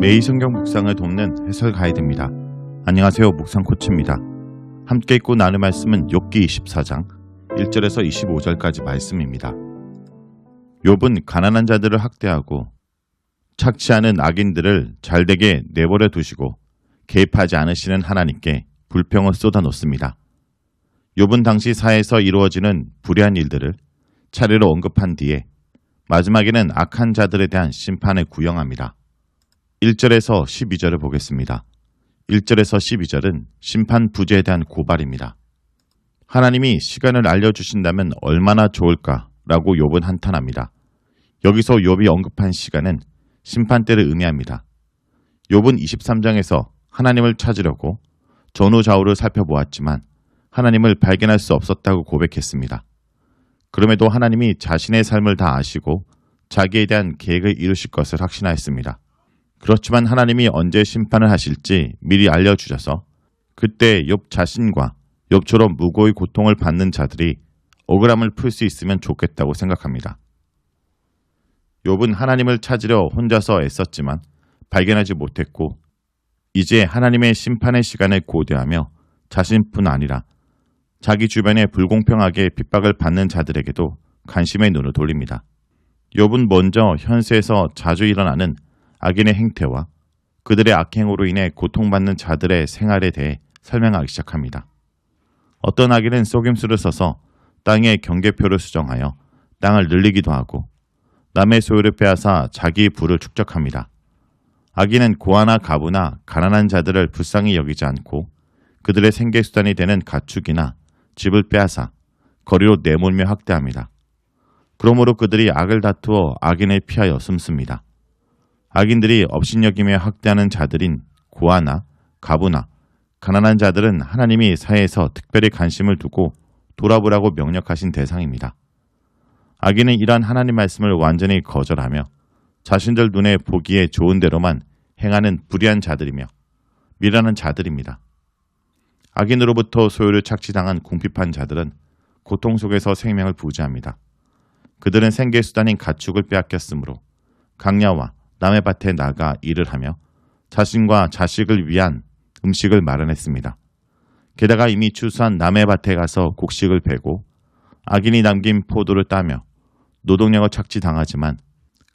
매일 성경 묵상을 돕는 해설 가이드입니다. 안녕하세요. 묵상 코치입니다. 함께 읽고 나눌 말씀은 욥기 24장 1절에서 25절까지 말씀입니다. 욥은 가난한 자들을 학대하고 착취하는 악인들을 잘되게 내버려 두시고 개입하지 않으시는 하나님께 불평을 쏟아놓습니다. 욥은 당시 사회에서 이루어지는 불의한 일들을 차례로 언급한 뒤에 마지막에는 악한 자들에 대한 심판을 구형합니다. 1절에서 12절을 보겠습니다. 1절에서 12절은 심판 부재에 대한 고발입니다. 하나님이 시간을 알려주신다면 얼마나 좋을까라고 욥은 한탄합니다. 여기서 욥이 언급한 시간은 심판 때를 의미합니다. 욥은 23장에서 하나님을 찾으려고 전후좌우를 살펴보았지만 하나님을 발견할 수 없었다고 고백했습니다. 그럼에도 하나님이 자신의 삶을 다 아시고 자기에 대한 계획을 이루실 것을 확신하였습니다. 그렇지만 하나님이 언제 심판을 하실지 미리 알려주셔서 그때 욥 자신과 욥처럼 무고의 고통을 받는 자들이 억울함을 풀 수 있으면 좋겠다고 생각합니다. 욥은 하나님을 찾으려 혼자서 애썼지만 발견하지 못했고 이제 하나님의 심판의 시간을 고대하며 자신뿐 아니라 자기 주변에 불공평하게 핍박을 받는 자들에게도 관심의 눈을 돌립니다. 욥은 먼저 현세에서 자주 일어나는 악인의 행태와 그들의 악행으로 인해 고통받는 자들의 생활에 대해 설명하기 시작합니다. 어떤 악인은 속임수를 써서 땅의 경계표를 수정하여 땅을 늘리기도 하고 남의 소유를 빼앗아 자기의 부를 축적합니다. 악인은 고아나 가부나 가난한 자들을 불쌍히 여기지 않고 그들의 생계수단이 되는 가축이나 집을 빼앗아 거리로 내몰며 학대합니다. 그러므로 그들이 악을 다투어 악인을 피하여 숨습니다. 악인들이 업신여김에 학대하는 자들인 고아나 가부나 가난한 자들은 하나님이 사회에서 특별히 관심을 두고 돌아보라고 명령하신 대상입니다. 악인은 이러한 하나님 말씀을 완전히 거절하며 자신들 눈에 보기에 좋은 대로만 행하는 불의한 자들이며 미라는 자들입니다. 악인으로부터 소유를 착취당한 궁핍한 자들은 고통 속에서 생명을 부지합니다. 그들은 생계 수단인 가축을 빼앗겼으므로 강야와 남의 밭에 나가 일을 하며 자신과 자식을 위한 음식을 마련했습니다. 게다가 이미 추수한 남의 밭에 가서 곡식을 베고 악인이 남긴 포도를 따며 노동력을 착취당하지만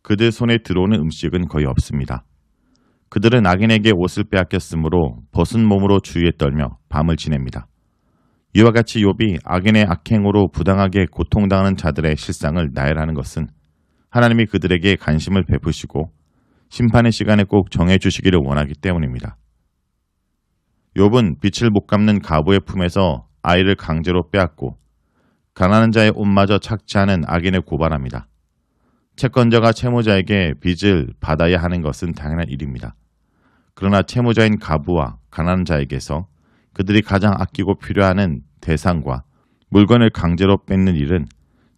그들 손에 들어오는 음식은 거의 없습니다. 그들은 악인에게 옷을 빼앗겼으므로 벗은 몸으로 주위에 떨며 밤을 지냅니다. 이와 같이 욥이 악인의 악행으로 부당하게 고통당하는 자들의 실상을 나열하는 것은 하나님이 그들에게 관심을 베푸시고 심판의 시간에 꼭 정해 주시기를 원하기 때문입니다. 욥은 빛을 못 갚는 가부의 품에서 아이를 강제로 빼앗고 가난한 자의 옷마저 착취하는 악인을 고발합니다. 채권자가 채무자에게 빚을 받아야 하는 것은 당연한 일입니다. 그러나 채무자인 가부와 가난한 자에게서 그들이 가장 아끼고 필요하는 대상과 물건을 강제로 뺏는 일은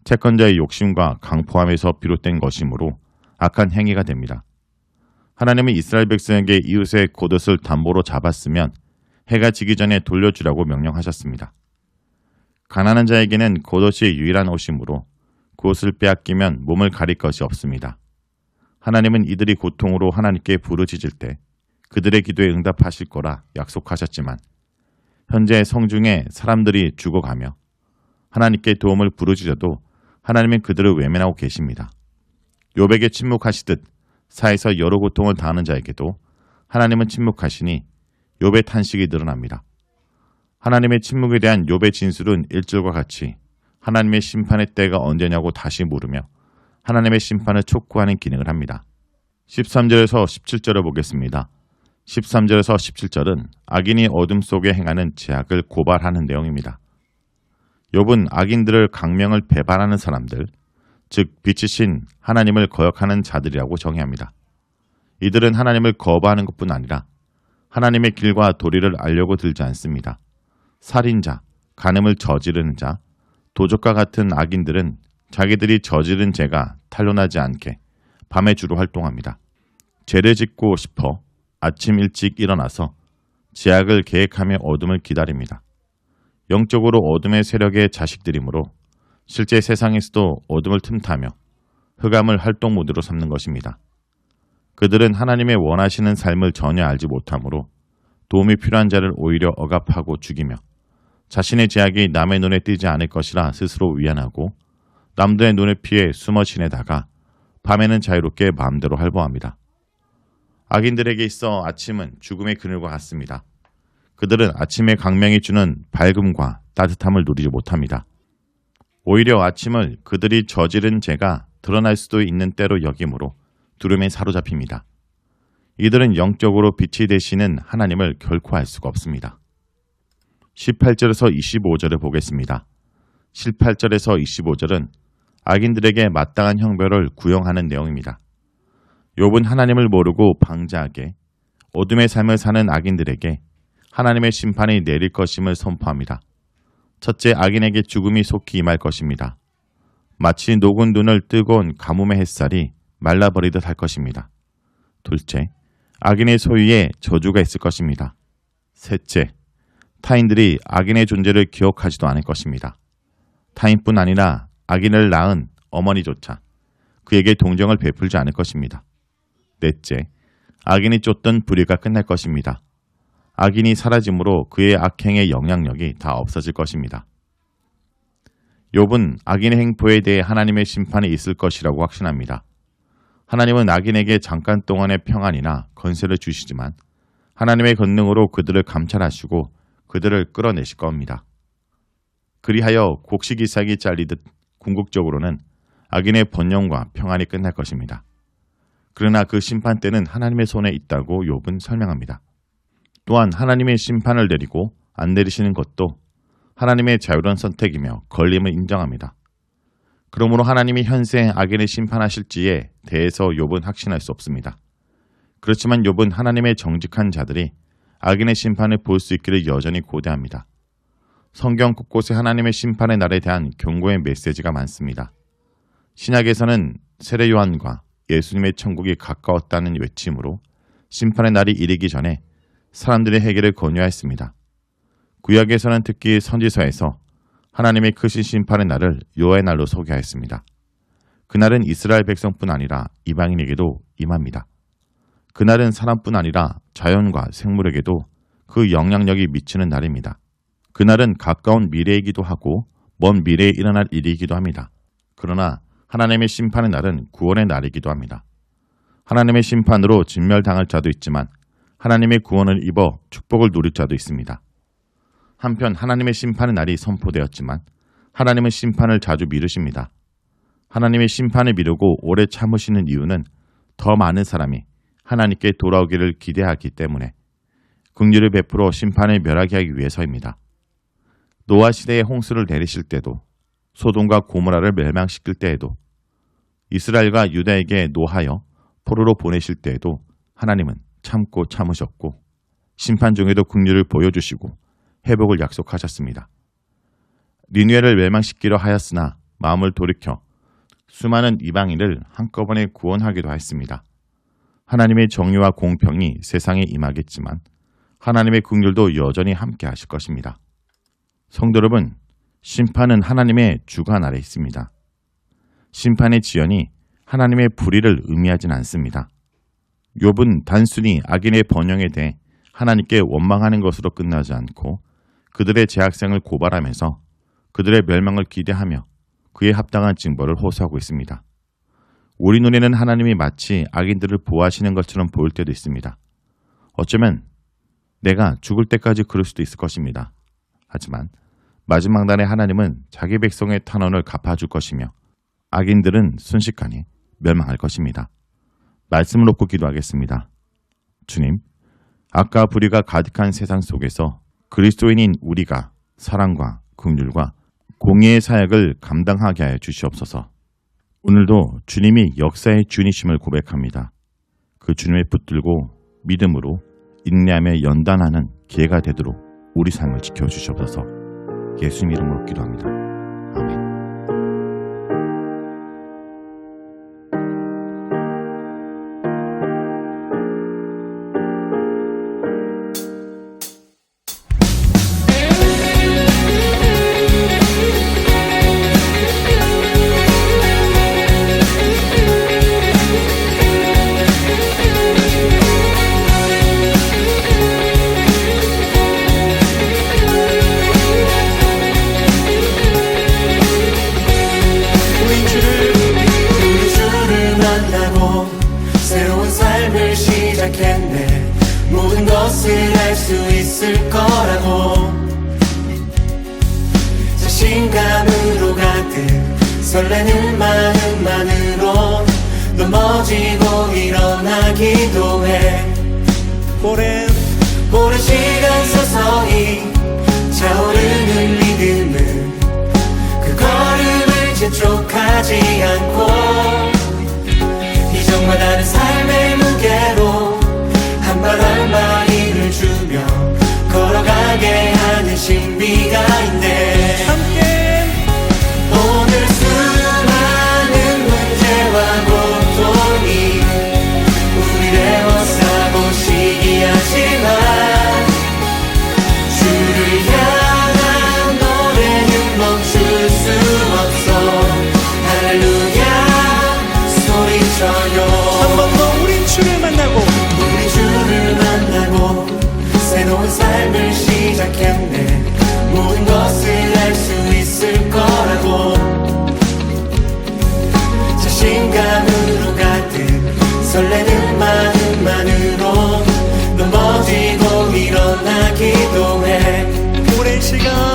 채권자의 욕심과 강포함에서 비롯된 것이므로 악한 행위가 됩니다. 하나님은 이스라엘 백성에게 이웃의 겉옷을 담보로 잡았으면 해가 지기 전에 돌려주라고 명령하셨습니다. 가난한 자에게는 겉옷이 유일한 옷이므로 그 옷을 빼앗기면 몸을 가릴 것이 없습니다. 하나님은 이들이 고통으로 하나님께 부르짖을 때 그들의 기도에 응답하실 거라 약속하셨지만 현재 성중에 사람들이 죽어가며 하나님께 도움을 부르짖어도 하나님은 그들을 외면하고 계십니다. 요백에 침묵하시듯 사에서 여러 고통을 당하는 자에게도 하나님은 침묵하시니 욥의 탄식이 늘어납니다. 하나님의 침묵에 대한 욥의 진술은 1절과 같이 하나님의 심판의 때가 언제냐고 다시 물으며 하나님의 심판을 촉구하는 기능을 합니다. 13절에서 17절을 보겠습니다. 13절에서 17절은 악인이 어둠 속에 행하는 제약을 고발하는 내용입니다. 욥은 악인들을 강명을 배반하는 사람들, 즉 빛이신 하나님을 거역하는 자들이라고 정의합니다. 이들은 하나님을 거부하는 것뿐 아니라 하나님의 길과 도리를 알려고 들지 않습니다. 살인자, 간음을 저지르는 자, 도적과 같은 악인들은 자기들이 저지른 죄가 탄로나지 않게 밤에 주로 활동합니다. 죄를 짓고 싶어 아침 일찍 일어나서 제약을 계획하며 어둠을 기다립니다. 영적으로 어둠의 세력의 자식들이므로 실제 세상에서도 어둠을 틈타며 흑암을 활동 모드로 삼는 것입니다. 그들은 하나님의 원하시는 삶을 전혀 알지 못하므로 도움이 필요한 자를 오히려 억압하고 죽이며 자신의 제약이 남의 눈에 띄지 않을 것이라 스스로 위안하고 남들의 눈에 피해 숨어 지내다가 밤에는 자유롭게 마음대로 활보합니다. 악인들에게 있어 아침은 죽음의 그늘과 같습니다. 그들은 아침의 강명이 주는 밝음과 따뜻함을 누리지 못합니다. 오히려 아침을 그들이 저지른 죄가 드러날 수도 있는 때로 여김으로 두름에 사로잡힙니다. 이들은 영적으로 빛이 되시는 하나님을 결코 알 수가 없습니다. 18절에서 25절을 보겠습니다. 18절에서 25절은 악인들에게 마땅한 형벌을 구형하는 내용입니다. 욥은 하나님을 모르고 방자하게 어둠의 삶을 사는 악인들에게 하나님의 심판이 내릴 것임을 선포합니다. 첫째, 악인에게 죽음이 속히 임할 것입니다. 마치 녹은 눈을 뜨거운 가뭄의 햇살이 말라버리듯 할 것입니다. 둘째, 악인의 소유에 저주가 있을 것입니다. 셋째, 타인들이 악인의 존재를 기억하지도 않을 것입니다. 타인뿐 아니라 악인을 낳은 어머니조차 그에게 동정을 베풀지 않을 것입니다. 넷째, 악인이 쫓던 불의가 끝날 것입니다. 악인이 사라짐으로 그의 악행의 영향력이 다 없어질 것입니다. 욥은 악인의 행포에 대해 하나님의 심판이 있을 것이라고 확신합니다. 하나님은 악인에게 잠깐 동안의 평안이나 건세를 주시지만 하나님의 권능으로 그들을 감찰하시고 그들을 끌어내실 겁니다. 그리하여 곡식이삭이 잘리듯 궁극적으로는 악인의 번영과 평안이 끝날 것입니다. 그러나 그 심판 때는 하나님의 손에 있다고 욥은 설명합니다. 또한 하나님의 심판을 내리고 안 내리시는 것도 하나님의 자유로운 선택이며 걸림을 인정합니다. 그러므로 하나님이 현생 악인을 심판하실지에 대해서 욥은 확신할 수 없습니다. 그렇지만 욥은 하나님의 정직한 자들이 악인의 심판을 볼 수 있기를 여전히 고대합니다. 성경 곳곳에 하나님의 심판의 날에 대한 경고의 메시지가 많습니다. 신약에서는 세례 요한과 예수님의 천국이 가까웠다는 외침으로 심판의 날이 이르기 전에 사람들의 해결을 권유하였습니다. 구약에서는 특히 선지서에서 하나님의 크신 심판의 날을 요의 날로 소개하였습니다. 그날은 이스라엘 백성뿐 아니라 이방인에게도 임합니다. 그날은 사람뿐 아니라 자연과 생물에게도 그 영향력이 미치는 날입니다. 그날은 가까운 미래이기도 하고 먼 미래에 일어날 일이기도 합니다. 그러나 하나님의 심판의 날은 구원의 날이기도 합니다. 하나님의 심판으로 진멸당할 자도 있지만 하나님의 구원을 입어 축복을 누릴 자도 있습니다. 한편 하나님의 심판의 날이 선포되었지만 하나님은 심판을 자주 미루십니다. 하나님의 심판을 미루고 오래 참으시는 이유는 더 많은 사람이 하나님께 돌아오기를 기대하기 때문에 긍휼을 베풀어 심판을 멸하게 하기 위해서입니다. 노아 시대에 홍수를 내리실 때도 소돔과 고모라를 멸망시킬 때에도 이스라엘과 유다에게 노하여 포로로 보내실 때에도 하나님은 참고 참으셨고 심판 중에도 긍휼을 보여주시고 회복을 약속하셨습니다. 니누에를 멸망시키려 하였으나 마음을 돌이켜 수많은 이방인을 한꺼번에 구원하기도 했습니다. 하나님의 정의와 공평이 세상에 임하겠지만 하나님의 긍휼도 여전히 함께 하실 것입니다. 성도 여러분, 심판은 하나님의 주관 아래 있습니다. 심판의 지연이 하나님의 불의를 의미하진 않습니다. 욥은 단순히 악인의 번영에 대해 하나님께 원망하는 것으로 끝나지 않고 그들의 재학생을 고발하면서 그들의 멸망을 기대하며 그에 합당한 징벌을 호소하고 있습니다. 우리 눈에는 하나님이 마치 악인들을 보호하시는 것처럼 보일 때도 있습니다. 어쩌면 내가 죽을 때까지 그럴 수도 있을 것입니다. 하지만 마지막 날에 하나님은 자기 백성의 탄원을 갚아줄 것이며 악인들은 순식간에 멸망할 것입니다. 말씀을 놓고 기도하겠습니다. 주님, 악과 불의가 가득한 세상 속에서 그리스도인인 우리가 사랑과 긍휼과 공의의 사역을 감당하게 하여 주시옵소서. 오늘도 주님이 역사의 주니심을 고백합니다. 그 주님의 붙들고 믿음으로 인내함에 연단하는 기회가 되도록 우리 삶을 지켜 주시옵소서. 예수님 이름으로 기도합니다. 아멘. 있을 거라고. 자신감으로 가득 설레는 마음만으로 넘어지고 일어나기도 해. 오래 시작했네. 모든 것을 알 수 있을 거라고. 자신감으로 가득 설레는 마음만으로 넘어지고 일어나기도 해. 오랜 시간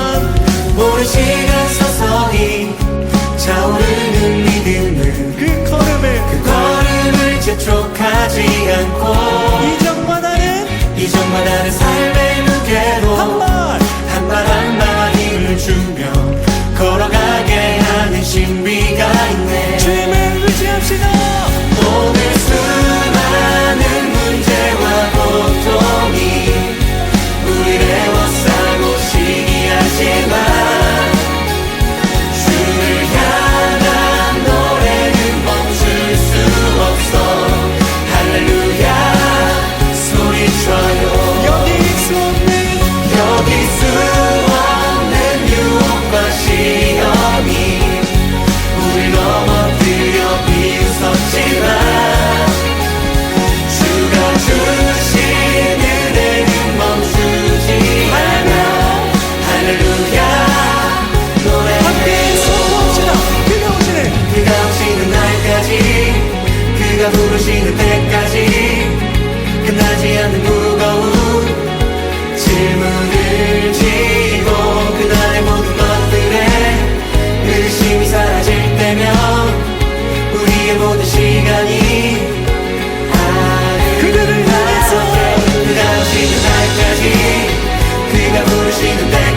seen a day.